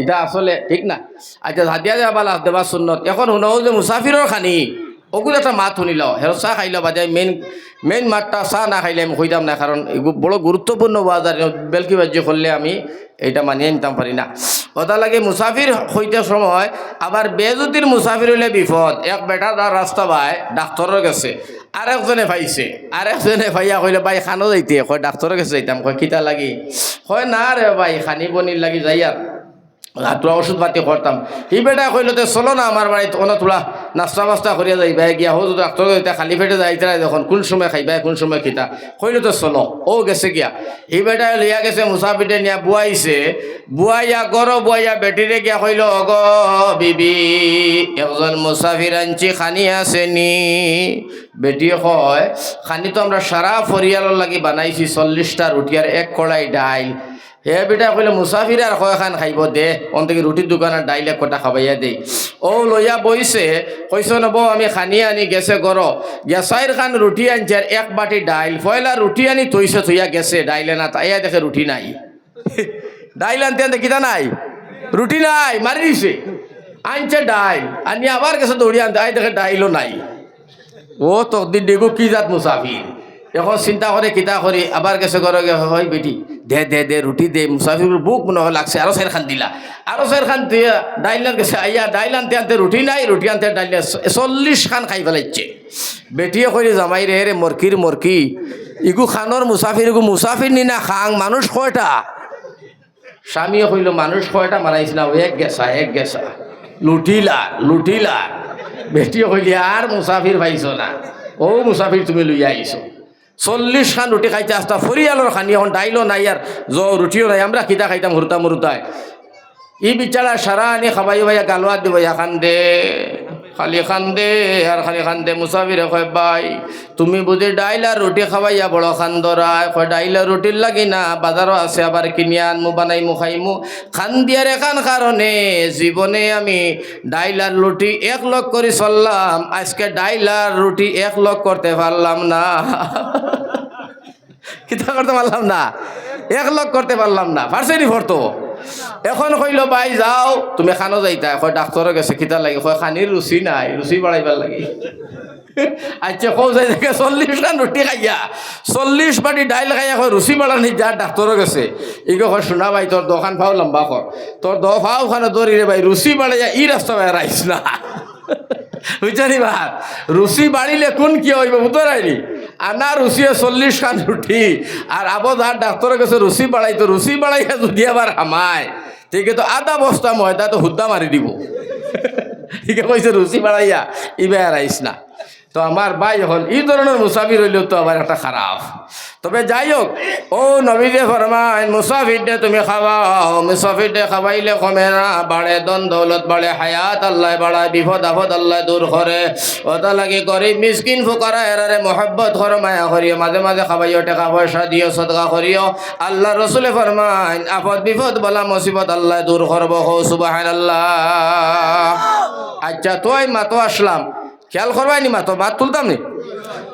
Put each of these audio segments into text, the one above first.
এটা আসলে ঠিক না। আচ্ছা হাতিয়া যাবা লাভ দেবা সুন্নত, এখন শুনাও যে মুসাফিরর খানি ওগুলো একটা মাত শুনিল হেরো চাহ খাইল বাজে মেইন মেইন মাতটা চাহ না খাইলে আমি খুঁজাম না কারণ বড় গুরুত্বপূর্ণ বাজার বেলকি বাজ্য করলে আমি এইটা মানিয়ে নিতাম পারি না। ওটা লাগে মুসাফির হইতে সময় আবার বেজুতির মুসাফির হইলে বিপদ। এক বেটা তার রাস্তা বাই ডাক্তরের গেছে আরেকজনে পাইছে। আরেকজনে ভাইয়া কইলে ভাই খানো যাইতে। কয় ডাক্তরের কাছে যাইতাম। কয়, কিতা লাগি? কয়, না রে ভাই খানি বনির লাগি যাই আর তোরা ওষুধ পাতি করতাম সি বেটা কইল তে চলো না আমার বাড়িতে অন্য তোলা নাস্তা বাস্তা করিয়া যাইবা গিয়া, হো যদি ডাক্তার খালি পেটে যাইতে দেখুন কোন সময় খাই খাইবা কোন সময় খিতা? কইল তো চলো ও গেছে গিয়া। সি বেটা লিয়া গেছে মুসাফিটে নিয়া বুয়াইছে বুয়াইয়া গর বুয়াইয়া বেটিরে গিয়া কইল অগ বিবি একজন মুসাফির আনছি খানি আসেনি বেটি কয় খানি তো আমরা সারা ফরিয়ালর লাগি বানাইছি, চল্লিশটা রুটি আর এক কড়াই ডাইল হে বেটা কইলে মুসাফির আর কয় খান খাইব দে? অন থেকে রুটির দোকানের ডাইল কটা খাবাইয়া দেই ও লইয়া বইছে কইস নব, আমি খানি আনি গেছে গর গেছাইর খান রুটি আনছে এক বাটি ডাইল পয়লা রুটি আনি থইছে থইয়া গেছে। ডাইলে না, তাইয়া দেখে রুটি নাই। ডাইল আনতে আনতে কিতা নাই? রুটি নাই মারি দিছে। আনছে ডাইল আনি আবার গেছে দৌড়ি আনতে, আই দেখে ডাইলও নাই। ও তকদির ডেগো কি জাত মুসাফির এখন চিন্তা করে কিতা করে আবার গেছে ঘরে হয় বেটি। দে দে দে রুটি দে মুসাফির বুক মনে হয় লাগছে। আরও চার খান দিলা। আরও চার খান দিয়ে ডাইলার গেছে আইয়া ডাইল আনতে আনতে রুটি নাই রুটি আনতে ডাইল চল্লিশ খান খাই ফেলাইছে বেটিয়ে করি জামাই রে রে মরকির মরকি ইগু খানোর মুসাফির ইগু মুসাফির নিনা খাং, মানুষ কয়টা? স্বামীয়ে কইল, মানুষ কয়টা? ও এক গেছা এক গেছা। লুটিলা লুটিলা বেটিয়ে কইলি আর মুসাফির পাইছ না। ও মুসাফির তুমি লইয়া আইছো চল্লিশ খান রুটি খাইতে আসতা ফরিয়ালর খানি এখন ডাইলও নাই আর জ রুটিও নাই, আমরা কিতা খাইতাম হুরতা মুরুতায় ই বিচারা সারা আনি খাবাই ভাইয়া গালোয়া দিব খান দে। খালি খান দে আর খালি খান দে মুসাফিরে কয় বাই তুমি বুঝি ডাইল রুটি খাবাইয়া বড় খান ধরায় কয় ডাইল রুটির লাগি না, বাজারও আছে, আবার কিনি আনমু, বানাইমু, খাইমু। খান দিয়ার এখান কারণে জীবনে আমি ডাইল আর রুটি এক লগ করে চললাম, আজকে ডাইল আর রুটি এক লগ করতে পারলাম না। কিতা করতে পারলাম না? এক লগ করতে পারলাম না। পারছেনি ফরতো এখন কইল, ভাই, যাও। তুমি খানো যাইতা। কয় ডাক্তর গেছে কিতা লাগে। কয় খানির রুচি নাই রুচি বাড়াইবার লাগে। আচ্ছা কৌ যাই থাকে চল্লিশ ৰুটি রুটি খাইয়া, চল্লিশ বাটি ডাইল খাইয়া কয় রুচি বাড়ানি যা ডাক্তর গেছে। ইগো কয় শোনা ভাই তোর দোকান ফাও লম্বা কর তোর দ, ফাও খানো দৌড়ি রে ভাই রুচি বাড়াইয়া ই রাস্তা বেড়াইস না। বুঝছানি রুচি বাড়িলে কোন কি হইব? বুতরাইনি আনা রুচিয়ে চল্লিশ খান রুটি আর আবো যার ডাক্তরের কাছে রুচি বাড়াইতো রুচি বাড়াইয়া যদি আবার হামায়, ঠিক তো আধা বস্তা ময়দা তো হুদ্দা মারি দিব। ঠিক কইছে রুচি বাড়াইয়া ইবে আর আইস না। তো আমার ভাই হল এই ধরনের মুসাফির হইলেও তো আবার একটা খারাপ। তবে যাই হোক, ও নবীদে ফরমাইন মুসাফির দে তুমি খাওয়াও মুসাফির দে খাওয়াইলে কমে না, বাড়ে দন দৌলত, বাড়ে হায়াত, আল্লাহ বাড়ায়, বিপদ, আপদ আল্লাহ দূর করে। ওটা লাগে গরিব, মিসকিন, ফুকারা, এরারে মহব্বত করো মায়া করিও, মাঝে মাঝে খাবাইও টাকা পয়সা দিও, সদকা করিও। আল্লাহ রসুলে ফরমাইন আপদ, বিপদ বলা মুসিবত আল্লাহ দূর করব হো সুবাহান আল্লাহ আচ্ছা তোই মাতো আসলাম। খেয়াল করবাই নি মাতো মাত তুলতাম নি?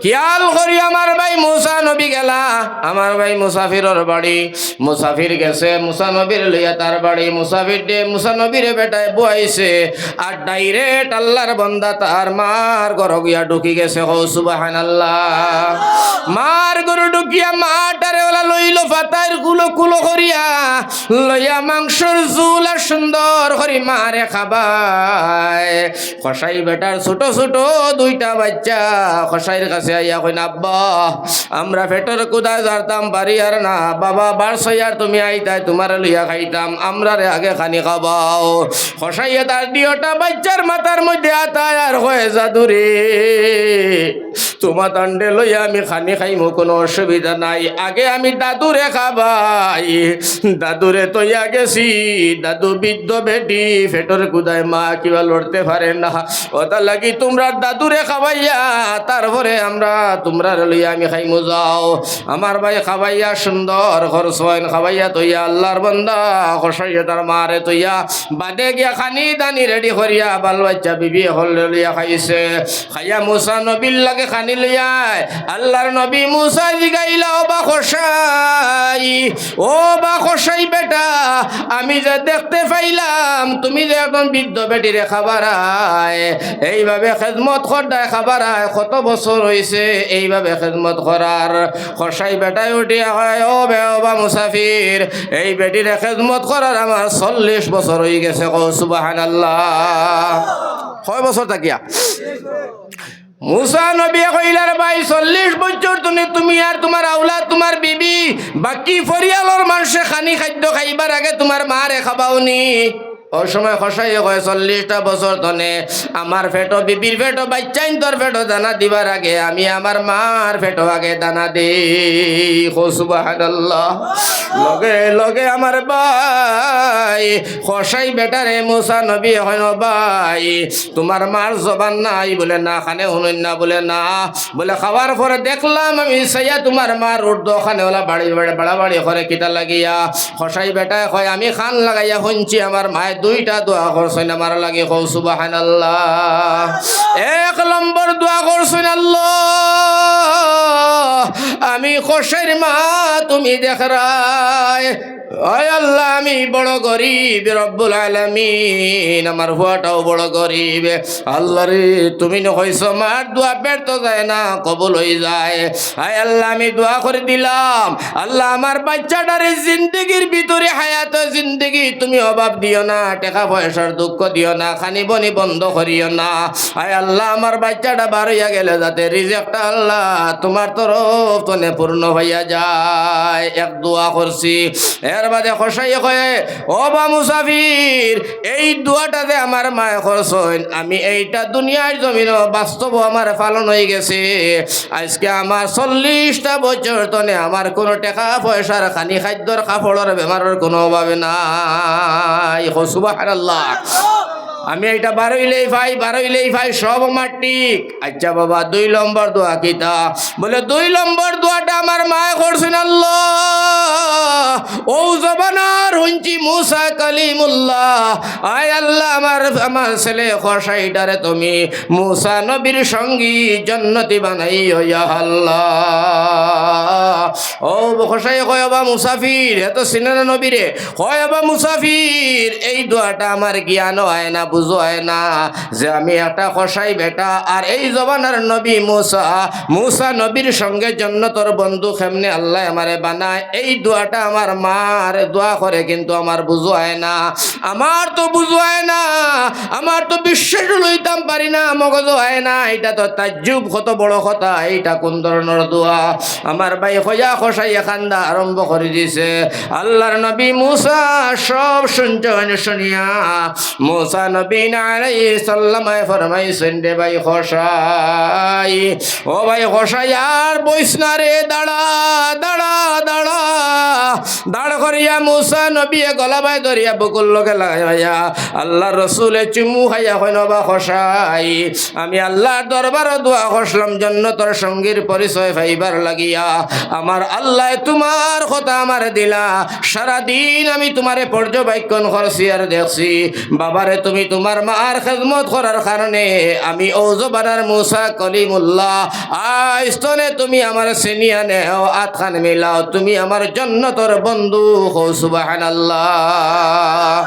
খেয়াল করি আমার ভাই মুসা নবী গেলা। আমার ভাই মুসাফিরর বাড়ি। মুসাফির গেছে, মুসা নবীর লইয়া তার বাড়ি। মুসাফির দে, মুসা নবীর বেটায় বুয়াইছে। আর ডাইরেক্ট আল্লাহর বন্দা তার মার ঘর গিয়া ঢুকি গেছে। হো সুবাহান আল্লাহ মার গরু ঢুকিয়া মাটারে ওলা লইল ফাতার কুলো কুলো করিয়া। লইয়া মাংসর জুল আর সুন্দর করি মারে খাবায়। খসাই বেটার ছোট ছোট দুইটা বাচ্চা খসাইয়ের কাছে আইয়া কই না আব্বা, আমরা পেটের কুদায় জারতাম পারি আর না। বাবা বারশো আর তুমি আইতাই, তোমার লইয়া খাইতাম। আমরা রে আগে খানি খাবাও। খসাইয়া তার দিওটা বাচ্চার মাথার মধ্যে আতায় আর হয়ে জাদুরে তোমার দণ্ডে লইয়া আমি খানি খাইমো, কোনো অসুবিধা নাই। আগে আমি দাদুরে খাবাই, দাদুরে তৈয়া গেছি। দাদু বৃদ্ধ বেটি, ফেটর কুদায় মা কিবা লড়তে পারে না। ওটা লাগি তোমরা দাদুরে খাবাইয়া, তারপরে আমরা আমরা তোমরা লইয়া আমি খাইমু, যাও। আমার ভাই খাবাইয়া সুন্দর খরচ হয় খাবাইয়া তৈয়া, আল্লাহর বন্দা খসাইয়া তার মারে তৈয়া। বাদে গিয়া খানি দানি রেডি করিয়া বাল বাচ্চা বিবি হল লইয়া খাইছে। খাইয়া মুসা নবীর লাগে খানি লইয়া আল্লাহর নবী মুসা জিগাইলা বা খসাই ও বা খসাই বেটা, আমি যে দেখতে পাইলাম, তুমি যে একদম বৃদ্ধ বেটিরে খাবার এইভাবে খেদমত করদায় খাবার কত বছর হয়েছে এইভাবে খেদমত করার। খসাই বেটাই উঠিয়া হয় ও বে মুসাফির, এই বেটিরে খেদমত করার আমার চল্লিশ বছর হয়ে গেছে কৌ সুবাহান আল্লাহ কয় বছর থাকিয়া মুসা নবী কইলার ভাই, চল্লিশ বছর তুমি তুমি আর তোমার আউলা তোমার বিবি, বাকি ফরিয়ালর মানুষে খানি খাদ্য খাইবার আগে তোমার মারে খাবাওনি। ওই সময় খসাই কয় চল্লিশটা বছর তনে আমার ফেটো বিবির ফেটো বাচ্চাইন তোর ফেটো দানা দিবার আগে আমি আমার মার ফেটো আগে দানা দেই। সুবহানাল্লাহ। লগে লগে আমার ভাই খসাই বেটারে মুসা নবী হয় ভাই। তোমার মার জবান নাই বলে না, খানে শুনুন না বলে না। বলে খাওয়ার পরে দেখলাম আমি সাইয়া তোমার মার উর্দ খানে ওলা বাড়ি বাড়ি, বাড়াবাড়ি করে কিতা লাগিয়া। খসাই বেটায় কয়, আমি খান লাগাইয়া শুনছি আমার মায়ে দুইটা দোয়া করছেন আমার লাগে কৌ সুবাহান এক নম্বর দোয়া করছেন আমি খসের মা, তুমি ওই আল্লাহ, আমি বড় গরিব, রব্বুল আলমিন। আমার হুয়াটাও বড় গরিব। আল্লাহ রে, তুমি নইছ মার দোয়া ব্যর্থ যায় না, কবল হয়ে যায়। আয় আল্লাহ, আমি দোয়া করে দিলাম। আল্লাহ, আমার বাচ্চাটারে জিন্দগির ভিতরে হায়াত জিন্দগি, তুমি অভাব দিও না। টাকা পয়সার দুঃখ দিও না, খানি বনি বন্ধ করিও না। আয় আল্লাহ, আমার বাচ্চাটা বার গেলে যাতে রিজেক্টটা আল্লাহ তোমার তরফ তনে পূর্ণ হইয়া যায়। এক দোয়া করছি। এর বাদে খসাই কয়ে, ও বা মুসাফির, এই দোয়াটাতে আমার মায় খরচইন আমি এইটা দুনিয়ার জমিন বাস্তব আমার পালন হয়ে গেছে। আজকে আমার চল্লিশটা বছর তনে আমার কোনো টাকা পয়সার খানি খাদ্যর কাপড়ের বেমারের কোনো অভাবে নাই। আমি এটা বারইলেই ভাই বারইলেই ভাই, সব আমার ঠিক। আচ্ছা বাবা, দুই নম্বর দোয়া কিতা বলে, দুই নম্বর দোয়াটা আমার মায় করছেন আল্লাহ। ও জবানার হুঞ্চি মুসা কালিমুল্লাহ। আয় আল্লাহ, আমার আমার ছেলে খসাইটারে তুমি মুসা নবীর সঙ্গী জন্নতি বানাই হইয়া আল্লাহ। ও খসাই কয় বা মুসাফির এত সিনেনা নবীরে। কয় বা মুসাফির এই দোয়াটা আমার জ্ঞান হয় না, বুঝো হয় না। যে আমি একটা খসাই বেটা, আর এই জবানার নবী মুসা। মুসা নবীর সঙ্গে জন্নতর বন্ধু খেমনে আল্লাহ আমারে বানায়? এই দোয়াটা আমার মার দোয়া করে কিন্তু আমার বুঝো হয় না। আমার তো বুঝো হয় না, আমার তো বিশ্বাস লইতাম পারি না, মগজ হয় না। এটা তো তাজ্জুব কত বড় কথা, এইটা কোন ধরনের দোয়া? আমার ভাই খয়া খসাই খান্দা আরম্ভ করে দিছে আল্লাহর নবী মুসা সব শুনিয়া। মুসা নবী নারাই সাল্লামায় ফরমাইছেন রে ভাই ও ভাই আর বইস না রে, দাঁড়া দাঁড়া দাঁড়া। দাঁড় করিয়া মুসা নবী গলা ধরিয়া বকুল লোকে লাগাইয়া আল্লাহ রসুলে চুমু খাইয়া হয় বা খসাই, আমি আল্লাহর দরবার দোয়া খসলাম জন্য তোর সঙ্গীর পরিচয় পাইবার লাগিয়া। আমার আল্লাহ তোমার কথা আমার দিলা। সারাদিন আমি তোমারে পর্যবেক্ষণ করছি আর দেখছি, বাবারে তুমি তোমার মার খেদমত করার কারণে আমি ওজবানার মুসা কলিমুল্লাহ আস্তনে তুমি আমার সিনিয়া নেও, আতখান মিলাও, তুমি আমার জন্য তোর বন্ধু হো সুবাহান আল্লাহ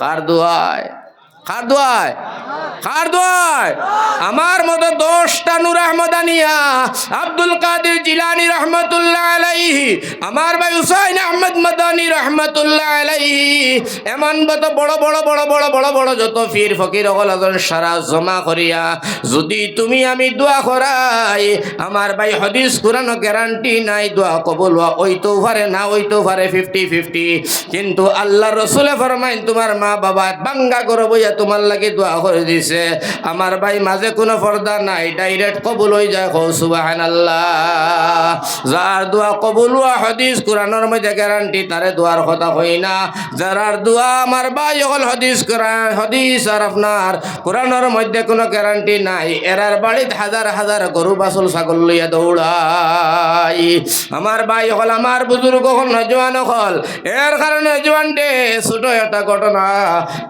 কার দোয়ায়? কার দোয়ায়? কার দোয়ায়? আমার মতো দশটা নূর আহমদানিয়া, আব্দুল কাদের জিলানি রহমতুল্লাহ আলাইহি, আমার ভাই হুসাইন আহমদ মদানি রহমতুল্লাহ আলাইহি, এমন মত বড় বড় বড় বড় বড় বড় যত ফির ফকির অকলাজন সারা জমা করিয়া, যদি তুমি আমি দোয়া করাই, আমার ভাই হদিস, কোরআন গ্যারান্টি নাই, দোয়া কবুল ওইতেও পারে, না ওইতেও পারে ফিফটি ফিফটি কিন্তু আল্লাহ রসুলে ফরমাইন, তোমার মা বাবা বাঙ্গা করো বইয়া তোমার লাগে দোয়া করে দিছে। আমার ভাই মাঝে কোনো পর্দা নাই, ডাইরেক্ট কবুল হয়ে যায় হো সুবাহান যার দোয়া কবুল হওয়া হদিস কোরআনের মধ্যে গ্যারান্টি তারে দোয়ার কথা হই না। যারার দোয়া আমার ভাই হল হদিস হদিস আর আপনার কোরআনের মধ্যে কোনো গ্যারান্টি নাই। এরার বাড়িতে হাজার হাজার গরু বাসল ছাগল লইয়া দৌড়াই। আমার ভাই হল আমার বুজুর্গ হল নজওয়ান হল। এর কারণে নজওয়ান ডে ছোট একটা ঘটনা।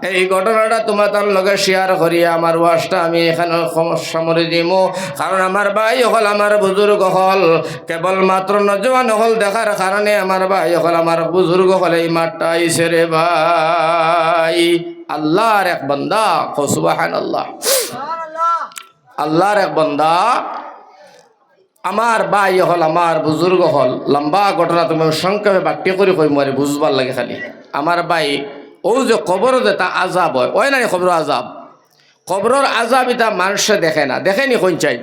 এই ঘটনাটা তোমার তার লগে শেয়ার করি, আমার ওয়াজটা আমি এখানে সমস্যা মরে দিব কারণ আমার ভাই হল আমার বুজুর্গ হল কেবল মাত্র নজওয়ান হল দেখার কারণে আমার ভাই হল আমার বুজুর্গ হল, এই মাঠটা আইসে রে ভাই। আল্লাহর এক বন্দা সুবাহান আল্লাহ আল্লাহর এক বন্দা, আমার ভাই হল আমার বুজুর্গ হল, লম্বা ঘটনা তুমি সংক্ষেপে বাক্য করে কই, মরে বুঝবার লাগে খালি। আমার ভাই ও যে কবর যে তা আজাব হয়। ওই না খবর আজাব। কবর আজাব এটা মানুষে দেখে না। দেখেনি কোন চাই?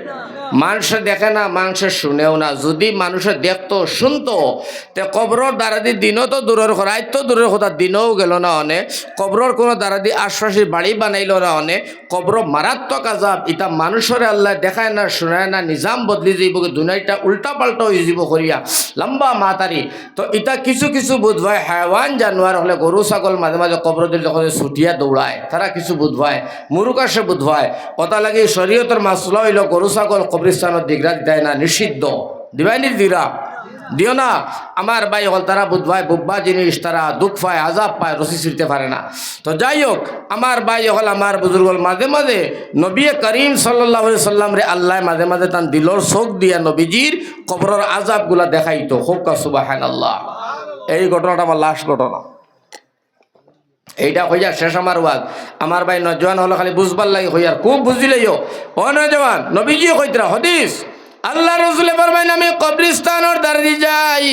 মানুষে দেখে না মানুষে শুনেও না। যদি মানুষে দেখতো, শুনতো, তে কবরের দ্বারা দি দিনও তো দূরের কথা তো দূরের কথা, দিনও গেল না অনে। কবরের কোনো দ্বারা দি আশ্বাসী বাড়ি বানাইল না অনে। কবর মারাত্মক আজাব এটা মানুষের আল্লাহ দেখায় না, শুনায় না, নিজাম বদলি যাইব দুনিয়াটা উল্টা পাল্টা হয়ে যাব করিয়া। লম্বা মাতারি। তো এটা কিছু কিছু বোধ হয় হায়াওয়ান জানোয়ার হলে গরু, ছাগল মাঝে মাঝে কবর দিলে যখন ছুটিয়া দৌড়ায়, তারা কিছু বোধ হয় মুরুকাশে বোধ হয় কথা লাগে শরীয়তের মাসলা হইল গরু, ছাগল কবরিস্তানত দিগরা দেয় না, নিষিদ্ধ। দিবাই নি দিরা। দিও না, আমার ভাই হল তারা বুধ ভাই বুব্বা জিনিস তারা দুঃখ পায়, আজাব পায় রসি ছিঁড়তে পারে না। তো যাই হোক, আমার ভাই হল আমার বুজুর্গ মাঝে মাঝে নবী করিম সাল্লাহ সাল্লাম রে আল্লাহ মাঝে মাঝে তার দিলর চোখ দিয়া নবীজির কবরের আজাবগুলা দেখাইতো। হোক সুবাহান আল্লাহ এই ঘটনাটা আমার লাস্ট ঘটনা। এইটা হইয়া শেষ আমার ওয়াজ আমার ভাই নজওয়ান হলো খালি বুঝবার লাগে হইয়ার খুব বুঝিলেইও ও নজওয়ান নবীজি কইতরা, হদিস? আল্লাহ রসুলে পারবেন আমি কবরিস্তানোর দাঁড়িয়ে যাই।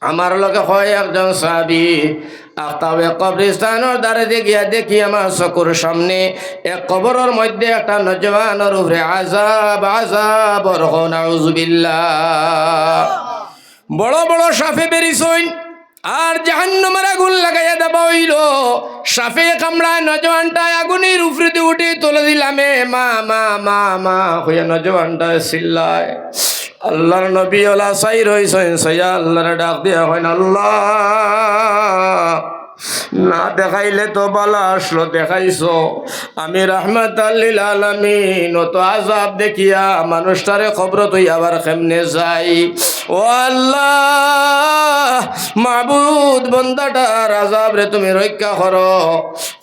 আমার লগে হয় একজন সাবি আফতাবে কবরিস্তানোর দ্বারে দেখিয়া দেখি আমার চকুর সামনে এক কবরের মধ্যে একটা নজওয়ানোর উপরে আজাব আজাব নাউজুবিল্লাহ। বড় বড় সাফে বেরিছইন আর জাহান্নমের আগুন লাগাইয়া দেবা হইল। সাফে কামড়ায় নজওয়ানটায় আগুনের উফরিতে উঠে তুলে দিলাম। মা মা মা মা, হইয়া নজওয়ানটায় সিল্লায়। আল্লাহর নবী ওলা সাই রইছেন সাইয়া আল্লাহর ডাক দিয়া হয় আল্লাহ। না দেখাইলে তো বালা আসলো, দেখাইছো। আমি রহমত আল্লিল আলমিন, ও আজাব দেখিয়া মানুষটারে খবর তুই আবার কেমনে যাই? ও আল্লাহ, মাবুদ বন্দাটার আজাব রে তুমি রক্ষা করো।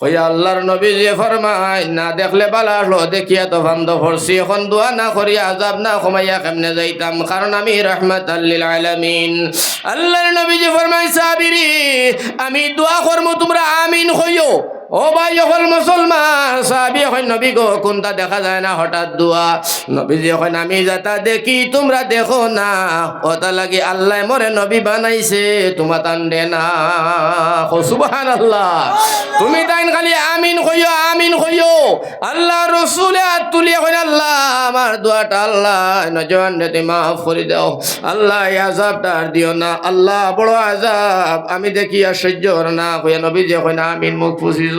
ওই আল্লাহর নবী যে ফরমাই না দেখলে বালা আসলো, দেখিয়া তো ভান্দ ভরছি এখন দোয়া না করি আজাব না কমাইয়া কেমনে যাইতাম? কারণ আমি রহমত আল্লিল আলমিন। আল্লাহর নবী যে ফরমাই সাবিরি, আমি দোয়া করব তোমরা আমিন হইও। ও ভাই যখন মুসলমান সাহাবি এখন নবী গো, কোনটা দেখা যায় না হঠাৎ দোয়া। নবী যখন আমি যাতা দেখি, তোমরা দেখো না। ওটা লাগি, আল্লাহ মরে নবী বানাইছে, তোমার তান্ডে না। সুবাহান আল্লাহ তুমি তাইন খালি, আমিন কইও আমিন কইও। আল্লাহ রসুলে হাত তুলিয়া কইন আল্লাহ, আমার দোয়াটা আল্লাহ নজন তুমি মাফ করে দাও। আল্লাহ, এই আজাবটা আর দিও না। আল্লাহ, বড় আজাব আমি দেখি আর সহ্য না। কইয়া নবী যে কইন আমিন, মুখ ফুসি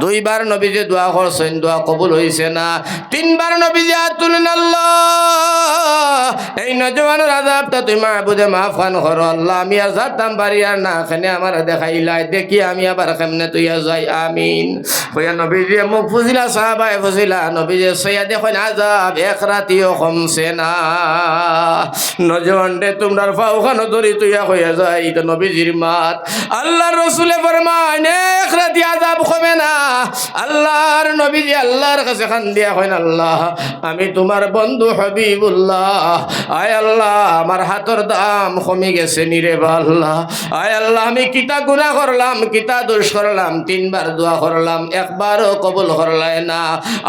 দুইবার নবী যে দোয়া করছেন, দোয়া কবুল হয়েছে না। তিনবার নবী যে তুলেন আল্লাহ! এই নজওয়ানের আজাবটা তুই মাহবুদে মাফ খান করো, আল্লাহ। আমি আর যাতাম পারি আর না খানে আমার দেখাইলাই। দেখি আমি আবার কেমনে তুই যাই, আমিন। হইয়া নবী যে মুখ ফুজিলা সাহাবাই ফুজিলা নবী যে সইয়া দেখুন আজাব এক রাতিও কমছে না। নজওয়ান রে, তোমরার ফাউখানো ধরি তুইয়া হইয়া যায় এটা নবীজির মাত। আল্লাহ রসুলে ফরমান এক রাতি আজাব কমে না। আল্লাহর নবীজি আল্লাহর কাছে খান দিয়া হয় না আল্লাহ, আমি তোমার বন্ধু হবিবুল্লাহ। আয় আল্লাহ, আমার হাতর দাম কমে গেছে নিরে আল্লাহ। আয় আল্লাহ, আমি কিতা গুণা করলাম, কিতা দোষ করলাম, তিনবার দোয়া করলাম, একবারও কবুল করলাই না।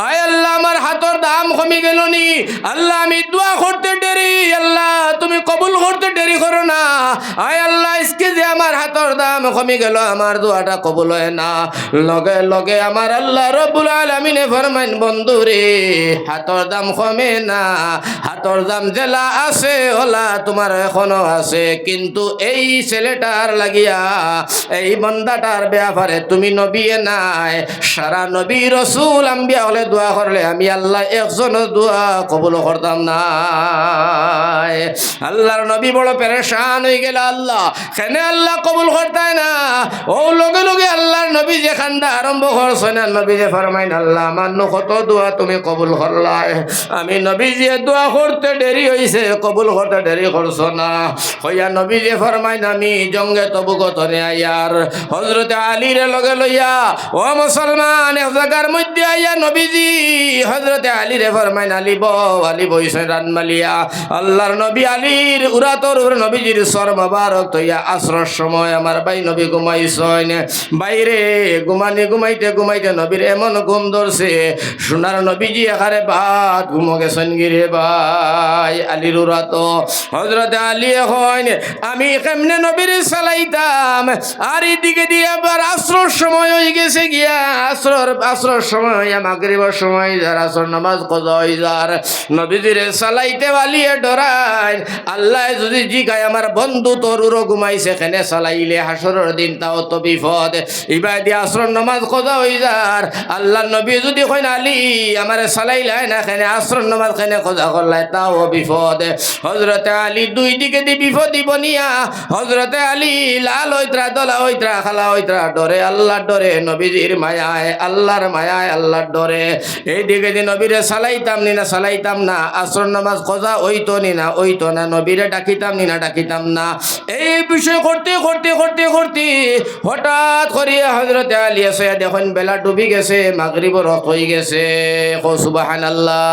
আয় আল্লাহ, আমার হাতর দাম কমে গেল নি। আল্লাহ, আমি দোয়া করতে দেরি। আল্লাহ, তুমি কবুল করতে দেরি করো না। আয় আল্লাহ, আজকে যে আমার হাত হাতর দাম কমে গেল, আমার দোয়াটা কবুল হয় না। লগে লগে আমার আল্লাহ রব্বুল আলমিনে ফরমাইন বন্ধু রে হাতর দাম কমে না, হাতর দাম জেলা আছে, ওলা তোমার এখনও আছে, কিন্তু এই ছেলেটার লাগিয়া, এই বন্দাটার ব্যাপারে তুমি নবী নাই, সারা নবী রসুল আম্বিয়া হলে দোয়া করলে আমি আল্লাহ একজন দোয়া কবুল করতাম না আল্লাহর নবী বড় পেরেশান হয়ে গেল আল্লাহ। কেনে আল্লাহ কবুল করতায় না? ও লগে লগে আল্লাহর নবী যে খান্ডা আরম্ভ করছে না নবী যে ফরমাইন, আল্লাহ আমার কত দোয়া তুমি কবুল করলাই আমি নবী যে দোয়া করতে দেরি হয়েছে কবুল করতে দেরি করছ না। হইয়া নবী যে ফরমাইন, আমি জঙ্গে তবু গতনে আয়ার হজরতে আলীর লগে লইয়া, ও মুসলমান, এক জায়গার মধ্যে আইয়া নবীজি। হজরতে আলীরে ফরমাইন, আলী বউ আলী বইছে রানমালিয়া আল্লাহর নবী আলীর উরাতর নবীজির সর মাবারক, তৈয়া আশ্রর সময়, আমার ভাই নবী ঘুমাইছেন। বাইরে ঘুমানি ঘুমাইতে ঘুমাইতে নবীর এমন ঘুম ধরছে, সোনার নবীজি এখানে ভাত ঘুমো গেছেন ভাই, আলীর উরাত। হজরতে আলী এখন, আমি কেমনে নবীর চালাইতাম? আর এদিকে দিয়ে আবার আশ্রর সময় হয়ে গেছে গিয়া আশ্রর আশ্রর সময়, মাগরিবার সময়, যার আসর নামাজ কজা হয়ে যার। নবীজিরে চালাইতে বালিয়ে ডরাই আল্লাহ যদি জিগায়, আমার বন্ধু তরুরও ঘুমাইছে খেনে চালাইলে? হাসরের দিন তাও তো বিপদ। ইবাই দিয়ে আশ্রর নামাজ কজা হয়ে যার? আল্লাহ নবী যদি কইন, আলী, আমার চালাইলাই না খেনে আশ্রর নামাজ খেনে কজা করলাই, তাও বিপদ। হজরতে আলী দুই দিকে দি বিপদ দিব নিয়া হজরতে আলী লাল ঐত্রা, দলা ঐত্রা, খালা ঐত্রা ডরে আল্লাহ ডরে, নবীজির মায়ায়, আল্লাহর মায়ায়, আল্লাহর ডরে। এই দিকে যে নবীরে চালাইতাম নি না চালাইতাম না আসর নামাজ কজা ওইতো নি না ওইতো না, নবীরে ডাকিতাম নি না, ডাকিতাম না। এই বিষয় করতে করতে করতে করতে হঠাৎ করিয়া হজরতে আলী আছে দেখুন বেলা ডুবি গেছে, মাগরিব রক হয়ে গেছে। সুবাহান আল্লাহ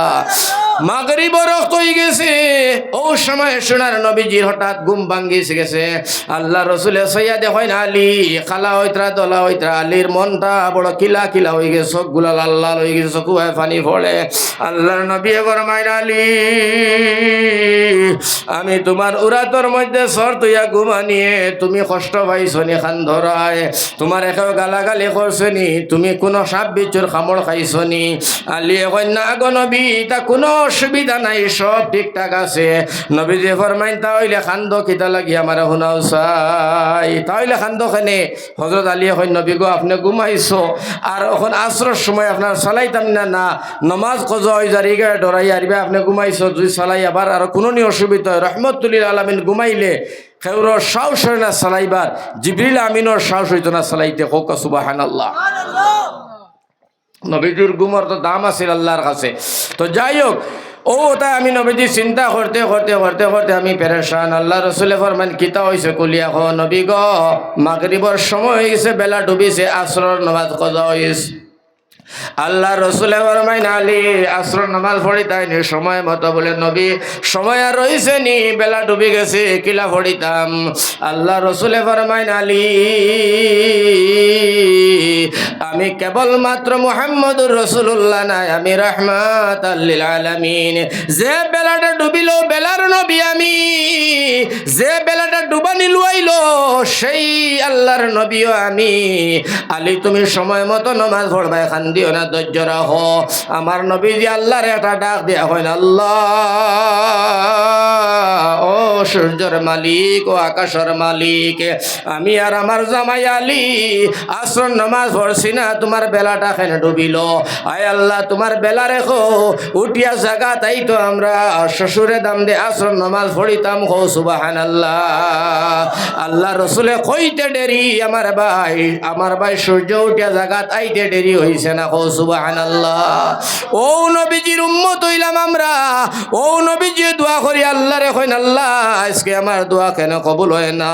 মাগরিব রক্ত হয়ে গেছে। ও সময় সোনার নবীজির হঠাৎ ঘুম ভাঙ্গিছে গেছে। আল্লাহ রসুলে সৈয়া দেখেন আলী, খালা হইত্রা দলা হইত্রা আলীর মনটা বড় কিলা কিলা হয়ে গেছে চোখগুলা লাল লাল হয়ে গেছে, চোখ পানি পড়ে। আল্লাহর নবী এবার মাইর আলী, আমি তোমার উরাতর মধ্যে সর তুইয়া ঘুমা নিয়ে, তুমি কষ্ট পাইছো নি খান ধরায়, তোমার একেও গালাগালি করছ নি, তুমি কোনো সাপ বিচুর খামড় খাইছো নি। আলী এখন না গো নবী, তা কোনো অসুবিধা নাই, সব ঠিকঠাক আছে। নবী যে ফরমাইন তাহলে খান্দ কিতা লাগি আমার শুনাও চাই। তাহলে খান্দ খানে হজরত আলী এখন নবী গো আপনি ঘুমাইছো। আর এখন আশ্রর সময় আপনার চালাইতাম না না। নমাজ কজ জারিগা ডরাই আরবে আপনি ঘুমাইছো যদি চালাই আবার আর কোনো নি অসুবিধা হয়। রহমতুল্লিল আলমিন ঘুমাইলে কেউর সাহস হয় না চালাইবার। জিবরিল আমিনর সাহস হইতো না চালাইতে। হোক সুবাহান আল্লাহ নবীজুর গুমর তো দাম আছিল আল্লাহর কাছে। তো যাই হোক ও, তাই আমি নবীজি চিন্তা করতে করতে করতে করতে আমি পেরেশান। আল্লাহ রসুলে ফরমান কিতা হয়েছে কলিয়া হ নবী গ মাগরিবর সময় হয়ে গেছে, বেলা ডুবিছে আশ্রর নবাজ কজা হয়েছে আল্লাহ রসুলে ফরমাইন আলী আসর নামাজ পড়িতাইনি সময় মতো বলে, নবী, সময় আর রয়েছে নি, বেলা ডুবি গেছে কিলা পড়িতাম? আল্লাহ রসুলে ফরমাইন আলী, আমি কেবলমাত্র মোহাম্মদুর রসুল্লাহ নাই, আমি রহমাত আলামিন। যে বেলাটা ডুবিল, বেলার নবী আমি। যে বেলাটা ডুবানি লুয়াইল, সেই আল্লাহর নবীও আমি। আলী, তুমি সময় মতো নমাজ পড়বা, এখান দিও না, ধৈর্য রাখো। আমার নবী যে আল্লাহর একটা ডাক দেয়া হয় না আল্লাহ, ও সূর্যর মালিক, ও আকাশের মালিক, আমি আর আমার জামাই আলী আশ্রম নামাজ পড়ছি না, তোমার বেলাটা খেনে ডুবিল? আয় আল্লাহ, তোমার বেলা রেখো, উঠিয়া জাগা, তাই তো আমরা শ্বশুরে দাম দে আশ্রম নামাজ পড়িতাম হো সুবাহান আল্লাহ আল্লাহ রসুলে কইতে দেরি, আমার ভাই আমার ভাই সূর্য উঠিয়া জাগাত আইতে দেরি হইছে না। হো সুবাহান আল্লাহ ও নবীজির উম্মত হইলাম আমরা। ও নবীজি দোয়া করি আল্লাহ রে কইন, আল্লাহ, আজকে আমার দোয়া কেন কবুল হয় না?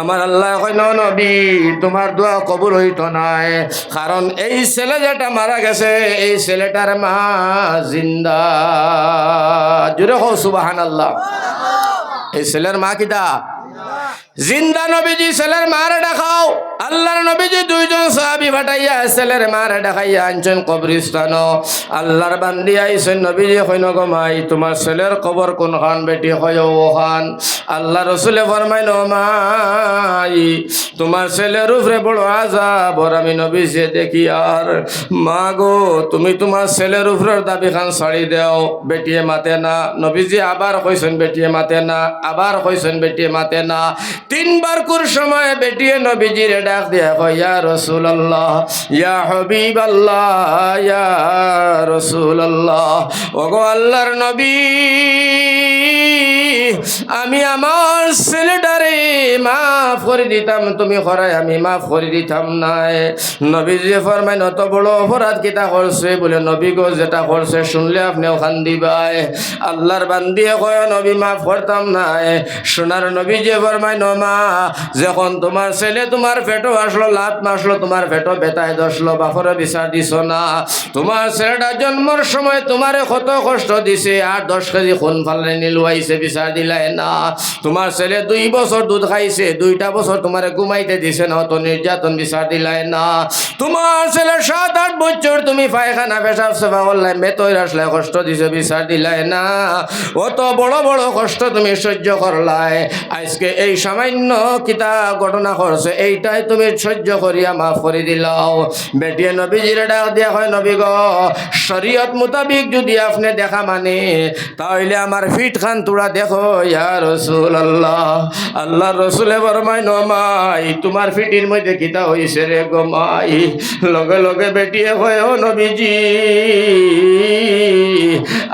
আমার আল্লাহ কইন নবী, তোমার দোয়া কবুল হইতো নাই কারণ এই ছেলে যেটা মারা গেছে, এই ছেলেটার মা জিন্দা। জুড়ে সুবাহান আল্লাহ এই ছেলের মা কিতা জিন্দা নবীজি ছেলের মারে দেখাও। আল্লাহর নবীজি দুইজন সাহাবি ফাটাইয়া ছেলের মারে দেখাইয়া আনছেন কবরিস্তান আল্লাহর বান্দি আইছেন, নবীজি কইন গমাই তোমার ছেলের কবর কোন খান বেটি হয় ও খান? আল্লাহ রসুলে ফরমাইল মাই, তোমার ছেলের উপরে বড় আজাব ওর আমি নবীজি দেখি আর। মা গো, তুমি তোমার ছেলের উপরের দাবি খান ছাড়ি দেও, বেটিয়ে মাতে না। নবীজি আবার কইছেন, বেটিয়ে মাতে না। আবার কইছেন, বেটিয়ে মাতে না। তিনবার কুর সময় বেটিয়ে নবীজির ডাক দিয়া কয়, ইয়া রাসূলুল্লাহ, ইয়া হাবিবাল্লাহ, ইয়া রাসূলুল্লাহ, ওগো আল্লাহর নবী, আমি আমার ছেলেটারে মাফ করে দিতাম, তুমি খরাই আমি মাফ করে দিতাম নাই। নবীজি ফরমাইন, অত বড় অপরাধ কিতা করছে? বলে, নবী গো, যেটা করছে শুনলে আপনি ওখান দিবাই আল্লাহর বান্দিয়ে কয়, নবী মাফ করতাম নাই। সোনার নবী যে ফরমাইন মা যখন তোমার ছেলে তোমার পেটো আসলো, লাত মাসলো, তোমার পেটো বেতায় দশলো বাপরে বিচার দিছ না। তোমার ছেলেটা জন্মর সময় তোমারে কত কষ্ট দিছে আর দশ কেজি খুন ফালে নিলুয়াইছে বিচার দিলাই না। তোমার ছেলে দুই বছর দুধ খাইছে, দুইটা বছর তোমারে ঘুমাইতে দিছে না, অত নির্যাতন বিচার দিলাই না। তোমার ছেলে সাত, আট বছর তুমি পায়খানা পেশাব সেবা করলাই মেতই আসলে কষ্ট দিছে, বিচার দিলাই না। অত বড় বড় কষ্ট তুমি সহ্য করলাই। আজকে এই সামান্য কিতা ঘটনা করছে এইটাই তুমি সহ্য করিয়া মাফ করে দিলাও বেটিয়ে নবীজির ডাক দিয়া হয়, নবী গ, শরীয়ত মোতাবিক যদি আপনি দেখা মানে তাহলে আমার ফিট খান তোরা দেখো, ইয়া রসুল আল্লাহ আল্লাহ রসুলে বরমাই নমাই তোমার ফিটির মধ্যে কিতা হইছে রে গমাই লগে লগে বেটিয়ে হয়, ও নবীজি,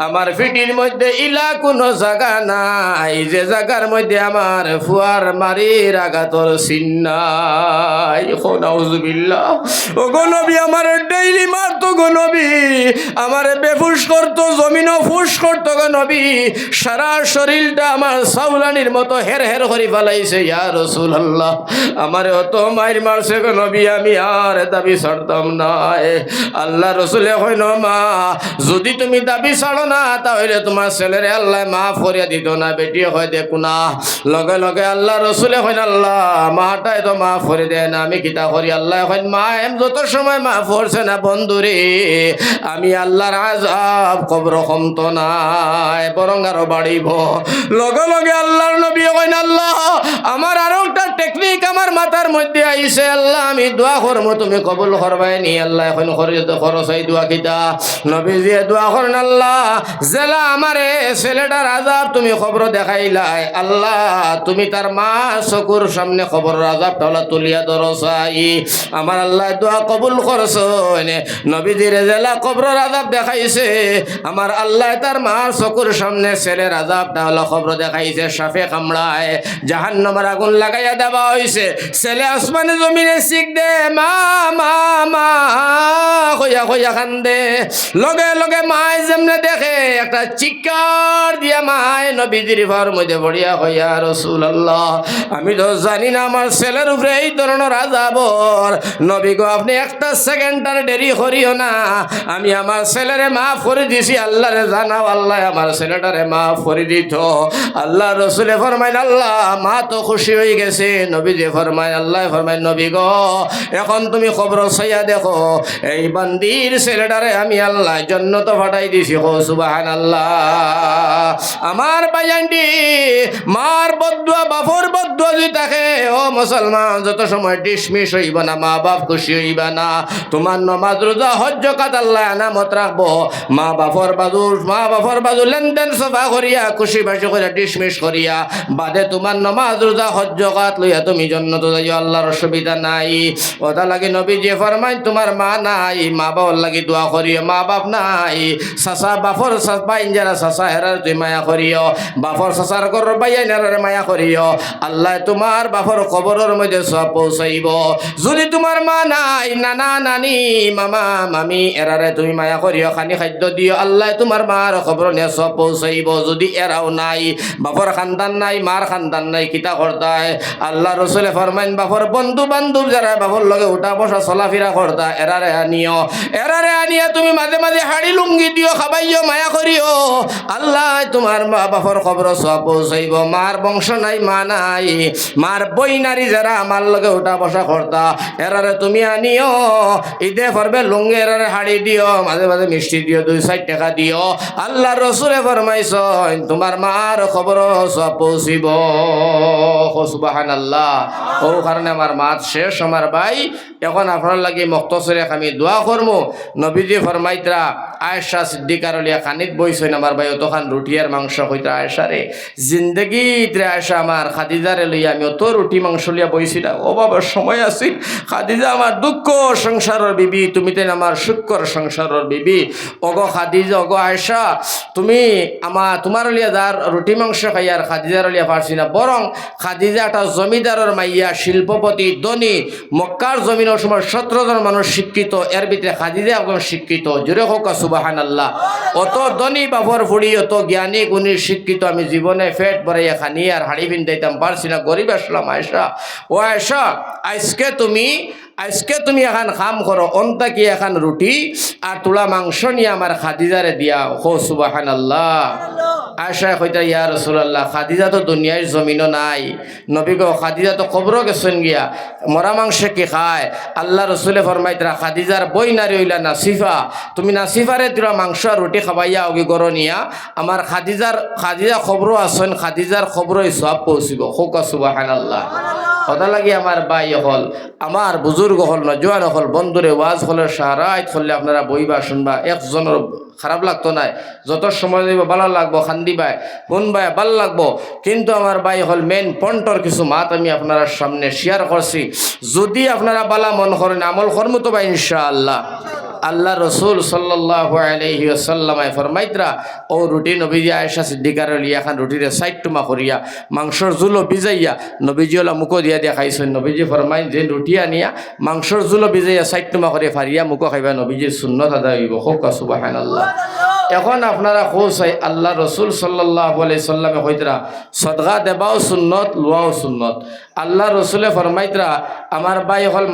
আমার ফিটির মধ্যে ইলা কোনো জায়গা নাই, যে জায়গার মধ্যে আমার ফুয়ার মারির আঘাতর সিন্নাই। নাউজুবিল্লাহ। ও গো নবী, আমার ডেইলি মারতো গো, নবী। আমার বেফুস করতো, জমিনও ফুস করতো গো, নবী। সারা শরীরটা আমার সাউলানির মতো হের হের করে ফেলাইছে, ইয়া রসুল্লাহ আমার অত মায়ের মারছে গো, নবী, আমি আর দাবি ছাড়তাম না। আল্লাহ রসুলে হয় না মা, যদি তুমি দাবি ছাড়ো না, তাহলে তোমার ছেলেরে আল্লাহ মাফ করিয়া দিত না বেটি হয় দেখো না লগে লগে আল্লাহ রসুলে হয় আল্লাহ মাটাই তো মাফ করে দেয় না আমি কিতা করি? আল্লাহ হয় মা, এম যত সময় মাফ করছে না বন্ধুরে, আমি আল্লাহর আজাব কবর কমত নাই, বরং আরও বাড়িব। লগে লগে আল্লাহর নবী কইন, আল্লাহ, আমার আরও একটা টেকনিক আমার মাথার মধ্যে আইছে, আল্লাহ, আমি দোয়া করব তুমি কবুল করবাই নি আল্লাহ এখন খরচ এই দোয়া কিতা? নবী দিয়ে দোয়া করেন, আল্লাহ, জেলা আমারে ছেলেটার আজাব তুমি খবর দেখাইলাই। আল্লাহ তুমি তার মা চকুর সামনে খবর আজাব তাহলে তুলিয়া ধরো চাই আমার আল্লাহ দোয়া কবুল করছ নবীজির জেলা কবর আজাব দেখাইছে। আমার আল্লাহ তার মার চকুর সামনে ছেলের আজাব তাহলে খবর দেখাইছে সাফে কামড়ায়। জাহান নামার আগুন লাগাইয়া দেওয়া হয়েছে ছেলে আসমানে জমিনে শিখ দে, মা মা মা কইয়া কইয়া কান্দে। লগে লগে মায় যেমনে দেখে, একটা চিৎকার দিয়া মায় নবীজির ঘর মধ্যে বড়িয়া হইয়া রসুল আল্লাহ আমি তো জানি না আমার ছেলের উপরে এই ধরনের আজাবর নবী গো, আপনি একটা সেকেন্ডার দেরি করিও না। আমি আমার ছেলেরে মাফ করে দিছি, আল্লাহরে জানাও, আল্লাহ আমার ছেলেটারে মাফ করে দিত। আল্লাহ রসুলে ফরমাইন, আল্লাহ, মা তো খুশি হয়ে গেছে। নবী যে ফরমাইন আল্লাহ ফরমাইন নবী গো, এখন তুমি খবর সাইয়া দেখো, এই বান্দির ছেলেটারে আমি আল্লাহ জন্য তো ফাটাই দিছি। হো সুবাহান আল্লাহ আমার বাইয়ান্ডি মার বদুয়া বাপর বদুয়া থাকে ও মুসলমান, যত সময় ডিসমিস হইব না মা বাপ খুশি হইব না, তোমার নমাজ, রোজা, হজ্জ কাত আল্লাহ নামত রাখব। মা বাপর বাজু মা বাপর বাজু লেনদেন সফা করিয়া, খুশি বাসি করিয়া ডিসমিস করিয়া, বাদে তোমার নমাজ, রোজা, হজ্জ, কাত লইয়া তুমি জন্য তো যাইও, আল্লাহর অসুবিধা নাই। ওটা লাগে নবী যে ফরমাই তোমার মা নাই মা বাবার লাগি দোয়া করিও মা বাপ নাই সাসা বাপর বাইন যারা সাসা হেরার তুই মায়া করিও। বাপর সাসার কর বাইন হেরার মায়া আল্লাহ তোমার বাপর কবরের মধ্যে সব পৌঁছাইব। যদি তোমার মা নাই, নানা, নানি, মামা, মামি, এরারে তুমি মায়া করিও, খানি খাদ্য দিও, আল্লাহ তোমার মার খবর নিয়ে সব পৌঁছাইব। যদি এরাও নাই, বাপর খানদান নাই, মার খানদান নাই, কিতা করতায়? আল্লাহ রসুলে ফরমাইন, বাপর বন্ধু বন্ধু বান্ধব যারা বাবর লগে উঠা বসা চলাফেরা করতা, এরারে আনিও। এরারে আনিয়া তুমি মাঝে মাঝে হাড়ি লুঙ্গি দিও, খাবাইও, মায়া করিও। আল্লাহ তোমার মা বাপর খবর সব পৌঁছাইব। মার বংশ নাই, মা নাই। মার বই নারী যারা আমার লগে উঠা বসা করতা, এরারে তুমি আনিও। ঈদে পড়বে লুঙ্গি, এরারে হাড়ি দিও মাঝে মাঝে মিষ্টি দিও, দুই চার টাকা দিও। আল্লাহ রসুলে ফরমাইছ, তোমার মার খবর সব পৌঁছিব। আল্লাহ ও কারণে আমার মাত শেষ, আমার ভাই, এখন আপনার লাগে মক্তসরে আমি দোয়া করমু। নবীজি ফরমাইত্রা, আয়েশা সিদ্দিকার লিয়া খানিত বইছেন, আমার ভাই অতখান রুটি আর মাংস হইতা আয়েশা রে। জিন্দগিত রে আয়েশা আমার খাদিজারে লইয়া আমি অত রুটি মাংস লিয়া বইছিলাম। বাবা, সময় আছিল খাদিজা আমার দুঃখ সংসারের বিবি, তুমি তেন আমার শুক্কর সংসারের বিবি। অগো খাদিজা অগো আয়েশা, তুমি আমার তোমার লিয়া যার রুটি মাংস খাই আর খাদিজার লিয়া পারছি না, বরং খাদিজা একটা জমিদারের মাইয়া, শিল্পপতি, ধনী, মক্কার জমিনের সময় সতেরো মানুষ শিক্ষিত, এর ভিতরে খাদিজা একদম শিক্ষিত। জোরে হোক সুবাহান আল্লাহ অত ধনী বাবর ফুড়ি অত জ্ঞানী গুণী শিক্ষিত আমি জীবনে ফেট ভরাইয়া খানি আর হাড়ি বিন্দাইতাম পারছি না গরিব আসলাম আয়সা ও আয়সা আজকে তুমি আজকে তুমি এখন কাম করো অন্তা কি এখন রুটি আর তোলা মাংস নিয়ে আমার খাদিজারে দিয়া। হো সুবাহান আল্লাহ আয়সা কইতা, ইয়া রসুল্লাহ খাদিজা তো দুনিয়ার জমিনও নাই। নবী গো খাদিজা তো কবরও গেছেন গিয়া। মরা মাংস কি খায়? আল্লাহ রসুলে ফরমাইতরা খাদিজার বই নারী হইলা নাসিফা তুমি নাসিফারে দিলা মাংস আর রুটি খাবাইয়া অগি গর নিয়া। আমার খাদিজার খাদিজা খবরও আছেন খাদিজার খবরই সব পৌঁছিব। হোক সুবাহান আল্লাহ কথা লাগি আমার বাই হল, আমার বুজুর্গ হল, নজোয়ান হল, বন্ধুরে ওয়াজ হলের সাহারায় হলে আপনারা বইবা শুনবা, একজনের খারাপ লাগতো নাই। যত সময় দিব ভালো লাগবো খান্দিবাই শুনবাই ভালো লাগবো। কিন্তু আমার বাই হল মেন পয়েন্টর কিছু মাত আমি আপনার সামনে শেয়ার করছি যদি আপনারা বালা মন করেন আমল কর্ম তো বা ইনশাআল্লাহ। আল্লাহ রসুল সাল্লামায় ফরমাইতরা ও রুটি নবীজি আয়েশা সিদ্দিকার লিয়া খান রুটিরে সাইড টুমা করিয়া মাংসর জুলো ভিজাইয়া নবীজি ওলা মুখো দিয়া দিয়া খাইছেন নবীজি ফরমাই যে রুটি আনিয়া মাংসর জুলো ভিজাইয়া সাইড টুমা করে ফারিয়া মুখো খাইবা। নবীজির সুন্নত আদায় হইব। হোক সুবাহান আল্লাহ এখন আপনারা খোঁজ আল্লাহ রসুল সাল্লাহ আলাই সাল্লামে হইতরা সদগা দেবাও সুন্নত, লোয়াও সুন্নত। আল্লাহ রসুলে ফরমাইতরা, আমার বাই হল